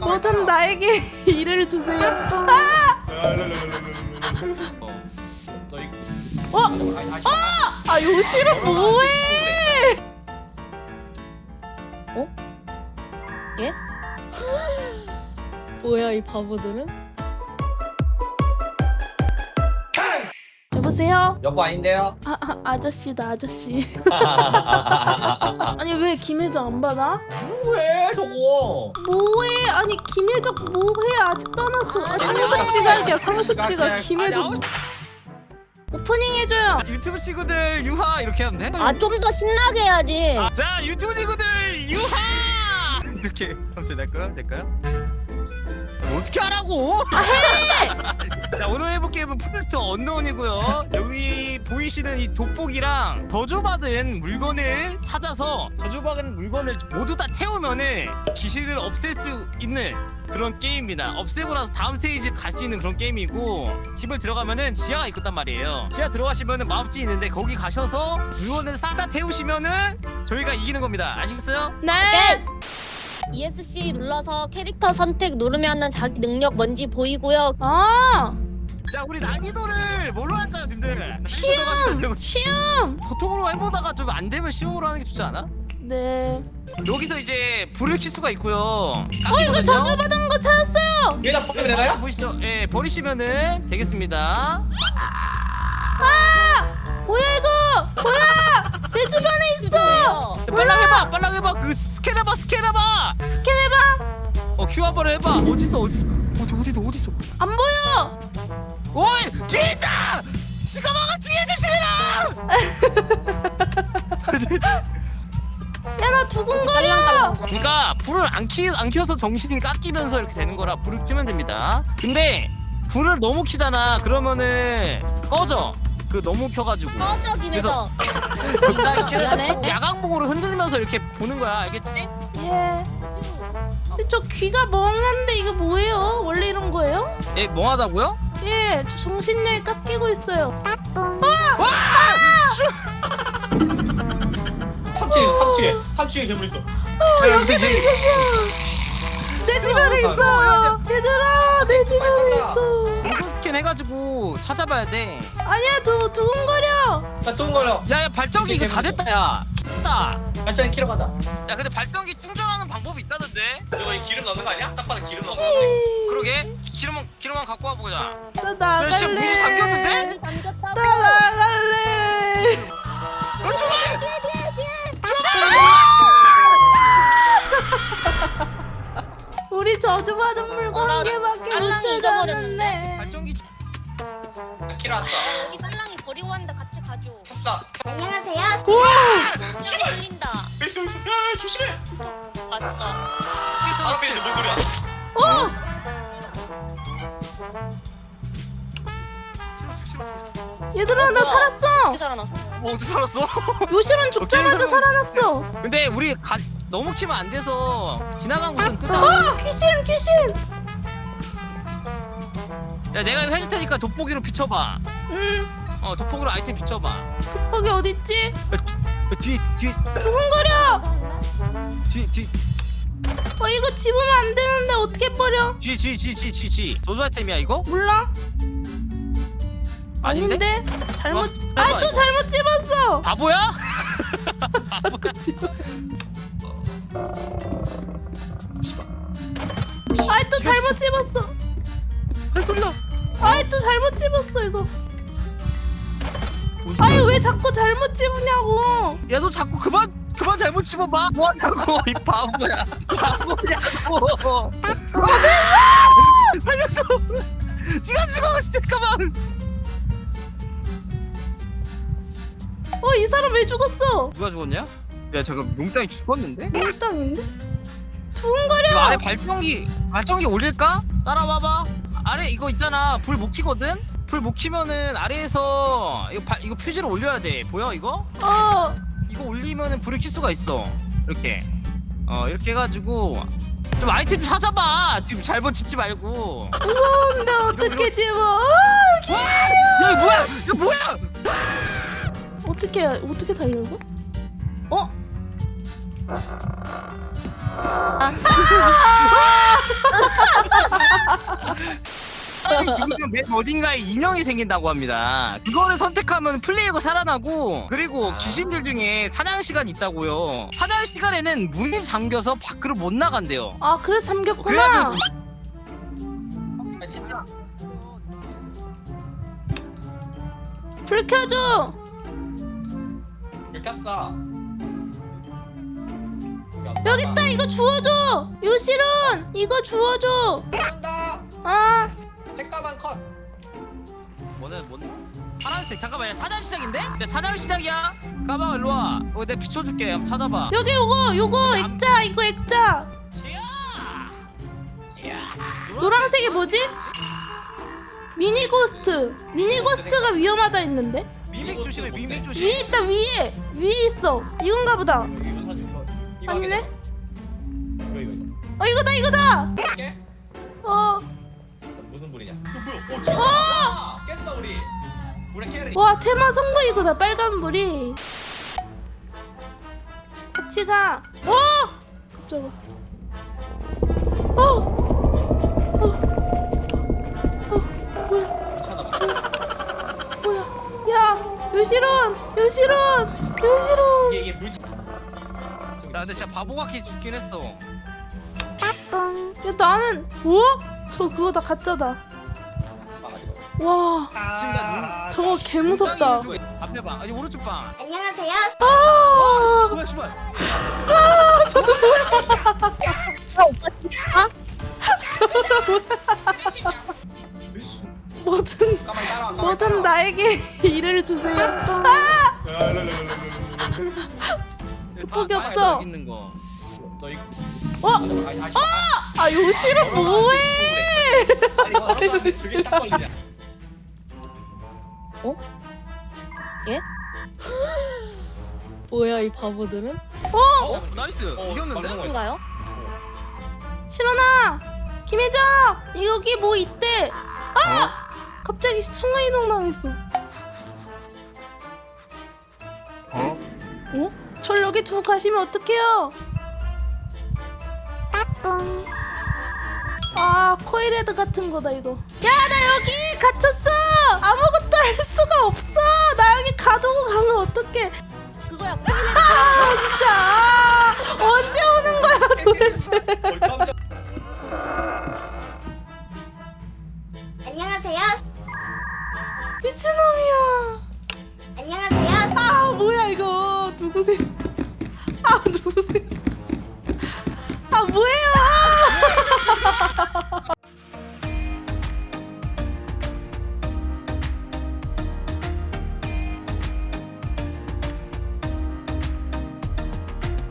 뭐든 나에게 일을 주세요. 너 이거 어? 아니, 아 요시로 뭐해? 뭐야 이 바보들은? 여보세요? 여보 아닌데요? 아, 아 아저씨다 아저씨. 아니 왜 김혜정 안 받아? 왜 저거? 뭐해? 아니 김혜정 뭐해? 아직도 안 왔어. 아, 상습 지각이야 상습 지각. 김혜정 오프닝 해줘요. 유튜브 친구들 유하 이렇게 하면 돼? 아 좀 더 신나게 해야지. 자 유튜브 친구들 유하 이렇게 하면 될까요? 될까요? 어떻게 하라고? 자 오늘 해볼 게임은 프로젝트 언노운이고요 여기 보이시는 이 돋보기랑 저주받은 물건을 찾아서 저주받은 물건을 모두 다 태우면은 귀신을 없앨 수 있는 그런 게임입니다 없애고 나서 다음 스테이지 갈 수 있는 그런 게임이고 집을 들어가면은 지하가 있단 말이에요 지하 들어가시면은 마법지 있는데 거기 가셔서 물건을 싹 다 태우시면은 저희가 이기는 겁니다 아시겠어요? 네. ESC 눌러서 캐릭터 선택 누르면은 자기 능력 뭔지 보이고요. 아 자 우리 난이도를 뭘로 할까요 님들? 쉬움! 쉬움. 보통으로 해보다가 좀 안 되면 쉬움으로 하는 게 좋지 않아? 네. 여기서 이제 불을 킬 수가 있고요. 어 이거 저주 받은 거 찾았어요. 얘다 버리면 되나요? 보시죠. 예, 버리시면은 되겠습니다. 뭐야 이거? 뭐야? 내 주변에 있어. 빨랑 해봐, 빨랑 해봐. 그 스캔 해봐, 스캔 해봐. 스캔해봐. 어, 큐 한번 해봐. 어디 있어, 어디? 어디 어디 어디 있어? 안 보여. 오이 뒤에 있다. 시가마가 뒤에 조심해라. 야 나 두근거려. 그러니까 불을 안, 키, 안 켜서 정신이 깎이면서 이렇게 되는 거라 불을 끄면 됩니다. 근데 불을 너무 키잖아. 그러면은 꺼져. 그 너무 켜가지고. 꺼져 김혜정. 이렇게 야광봉으로 흔들면서 이렇게 보는 거야. 알겠지? 예. 근데 저 귀가 멍한데 이거 뭐예요? 원래 이런 거예요? 예, 멍하다고요? 예, 저 정신력이 깎이고 있어요. 삼층에 삼층에 삼층에 괴물 있어. 내 주변에 있어. 얘들아, 내 주변에 있어. 스캔 해가지고 찾아봐야 돼. 아니야, 두 두근거려. 나 좋은 거려. 야야 발전기 이거 다 됐다 야. 됐다. 완전히 키로 가다. 야 근데 발전기 충전하는 방법이 있다던데? 이거 이 기름 넣는 거 아니야? 딱 봐도 기름 넣는 거. 그러게 기름 기름만 갖고 와 보자. 나 야, 진짜 나갈래. 문이 잠겼는데? 잠겼다고. 나 나갈래. 어 정말? 우리 저주받은 물건 어, 나한 개밖에 못 알랑이 나 키로 왔어. 여기 빨랑이 버리고 왔는데 같이 가줘. 탔어. 들린다. 있어 있어. 야 조심해. 봤어. 다음 페이지 뭔 소리야? 어! 얘들아, 나 뭐야? 살았어. 어떻게 살아났어? 뭐 어디 살았어? 요실은 죽자마자 살아났어. 근데 우리 가, 너무 키면 안 돼서 지나간 곳은 끄자. 어, 귀신, 귀신. 야 내가 이거 해줄 테니까 돋보기로 비춰봐. 음, 어 돋보기로 아이템 비춰봐. 거기 어디 있지? 뒤뒤뒤뒤 두근거려. 뒤, 뒤, 어, 이거 집으면 안 되는데 어떻게 버려? 뒤, 뒤, 뒤, 뒤, 뒤, 뒤. 조조 아이템이야 이거? 몰라. 아닌데? 아닌데? 잘못. 어, 아, 해봐, 또 이거. 잘못 집었어. 바보야? 자꾸 집어. 아이 또 잘못 집었어. 할 소리다. 아이 또 잘못 집었어 이거. 아이 왜 자꾸 잘못 집으냐고. 야 너 자꾸 그만 그만 잘못 집어 봐. 뭐하냐고 이 바보야. 바보냐고. 살려줘. 지가 죽어 가만. 어 이 사람 왜 죽었어? 누가 죽었냐? 야 잠깐 용땅이 죽었는데? 이거 두근거려. 아래 발전기 발전기 올릴까? 따라와봐. 아래 이거 있잖아 불 못 켜거든. 불 못 켜면은 아래에서 이거 발 이거 퓨즈를 올려야 돼. 보여 이거? 어. 이거 올리면은 불을 켤 수가 있어. 이렇게. 어 이렇게 해가지고 좀 아이템 좀 찾아봐. 지금 잘못 집지 말고. 무서운데 어떻게 집어? 아, 야 이거 뭐야? 이거 뭐야? 어떻게 어떻게 살려고? 어? 지금 맵 어딘가에 인형이 생긴다고 합니다. 그거를 선택하면 플레이어가 살아나고 그리고 귀신들 중에 사냥 시간이 있다고요. 사냥 시간에는 문이 잠겨서 밖으로 못 나간대요. 아 그래서 잠겼구나 그래가지고 아. 불 켜줘 왜 켰어? 여기 있다 이거 주워줘 요실은 이거 주워줘 간다. 아 색감한 컷. 뭐는 뭔 파란색 잠깐만 야 시작인데? 내 사냥 시작이야. 가방 일로 와. 어, 비춰줄게. 한번 찾아봐. 여기 요거 요거 액자 이거 액자 지야. 노란색이 뭐지? 미니 고스트 미니 고스트가 위험하다 했는데 미믹 조심해. 미믹 조심. 위에 있다 위에 위에 있어 이건가 보다 여기 이거 사진 거. 이거 아니네 이거 이거 이거. 어 이거다 이거다 이게 어 무슨 불이냐? 이거 뭐야? 어, 진짜. 깼어 우리. 우리 캐리. 와 테마 성공 이거다 빨간 불이 같이 가 어! 저거 어! 어! 어! 뭐야 미쳤나 봐. 뭐야 야 요시론 요시론 요시론 이게 이게 물. 나 근데 진짜 바보 같게 죽긴 했어. 야 나는 뭐? 저 그거 다 가짜다 와 지금 나 저거 개 무섭다 눈, 앞에 봐. 아니 오른쪽 봐. 아 뭐야 씨발. 뭐든 가만히 따라와. 가만히 뭐든 따라와. 나에게 일을 주세요 아 폭이 다- 다 없어. 여기 있는 거. 너 이거. 어? 아니. 아 요시론 뭐해 딱 걸리냐? 뭐야 이 바보들은? 어? 나이스. 어, 이겼는데? 맞는 거야. 친가요? 실원아 김혜정 여기 뭐 있대 아 갑자기 순간이동 당했어 어? 어? 절 여기 두고 가시면 어떡해요 똥. 아 코일헤드 같은 거다 이거. 야 나 여기 갇혔어. 아무것도 할 수가 없어. 나 여기 가두고 가면 어떡해? 그거야 코일헤드. 아 진짜 아, 언제 오는 거야 도대체? 안녕하세요. 미친놈이야. 안녕하세요. 아 뭐야 이거 누구세요? 아 누구세요?